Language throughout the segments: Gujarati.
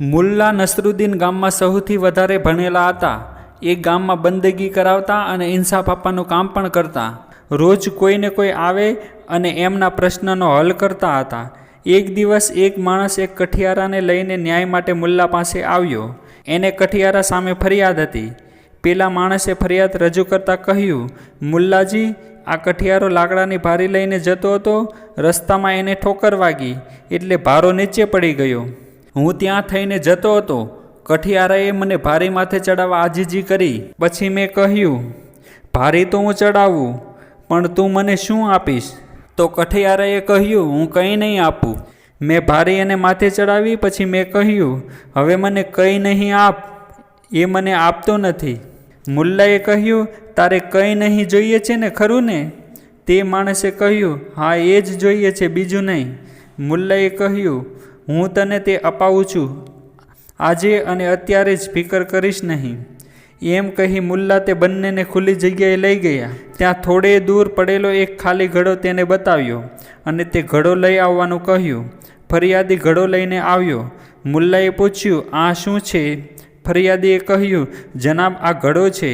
મુલ્લા નસરુદ્દીન ગામમાં સૌથી વધારે ભણેલા હતા. એ ગામમાં બંદગી કરાવતા અને ઇન્સાફ આપવાનું કામ પણ કરતા. રોજ કોઈને કોઈ આવે અને એમના પ્રશ્નનો હલ કરતા હતા. એક દિવસ એક માણસ એક કઠિયારાને લઈને ન્યાય માટે મુલ્લા પાસે આવ્યો. એને કઠિયારા સામે ફરિયાદ હતી. પેલા માણસે ફરિયાદ રજૂ કરતાં કહ્યું, મુલ્લાજી, આ કઠિયારો લાકડાની ભારી લઈને જતો હતો. રસ્તામાં એને ઠોકર વાગી. એટલે ભારો નીચે પડી ગયો. હું ત્યાં થઈને જતો હતો. કઠિયારાએ મને ભારી માથે ચડાવવા આજીજી કરી. પછી મેં કહ્યું, ભારી તો હું ચડાવું, પણ તું મને શું આપીશ? તો કઠિયારાએ કહ્યું, હું કંઈ નહીં આપું. મેં ભારી એને માથે ચડાવી, પછી મેં કહ્યું, હવે મને કંઈ નહીં આપ, એ મને આપતો નથી. મુલ્લાએ કહ્યું, તારે કંઈ નહીં જોઈએ છે ને, ખરું ને? તે માણસે કહ્યું, હા, એ જ જોઈએ છે, બીજું નહીં. મુલ્લાએ કહ્યું હું તને તે અપાવું છું. આજે અને અત્યારે જ ફિકર કરીશ નહીં. એમ કહી મુલ્લા તે બંનેને ખુલ્લી જગ્યાએ લઈ ગયા. ત્યાં થોડે દૂર પડેલો એક ખાલી ઘડો તેને બતાવ્યો અને તે ઘડો લઈ આવવાનું કહ્યું. ફરિયાદી ઘડો લઈને આવ્યો. મુલ્લાએ પૂછ્યું, આ શું છે? ફરિયાદીએ કહ્યું, જનાબ, આ ઘડો છે.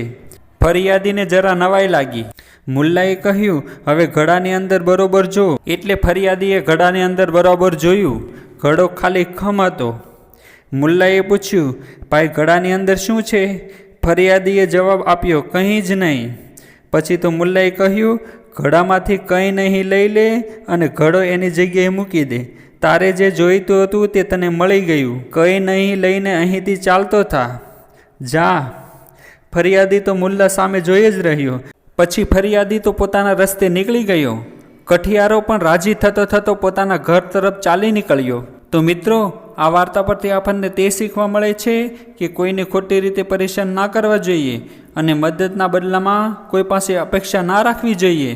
ફરિયાદીને જરા નવાઈ લાગી. મુલ્લાએ કહ્યું, હવે ઘડાની અંદર બરોબર જો. એટલે ફરિયાદીએ ઘડાની અંદર બરાબર જોયું. ઘડો ખાલી ખમ હતો. મુલ્લાએ પૂછ્યું, ભાઈ ઘડાની અંદર શું છે? ફરિયાદીએ જવાબ આપ્યો, કંઈ જ નહીં. પછી તો મુલ્લાએ કહ્યું ઘડામાંથી કંઈ નહીં લઈ લે અને ઘડો એની જગ્યાએ મૂકી દે. તારે જે જોઈતું હતું તે તને મળી ગયું. કંઈ નહીં લઈને અહીંથી ચાલતો થા. જા. ફરિયાદી તો મુલ્લા સામે જોઈ જ રહ્યો. પછી ફરિયાદી તો પોતાના રસ્તે નીકળી ગયો. કઠિયારો પણ રાજી થતો થતો પોતાના ઘર તરફ ચાલી નીકળ્યો. તો મિત્રો, આ વાર્તા પરથી આપણને તે શીખવા મળે છે કે કોઈને ખોટી રીતે પરેશાન ના કરવા જોઈએ અને મદદના બદલામાં કોઈ પાસે અપેક્ષા ના રાખવી જોઈએ.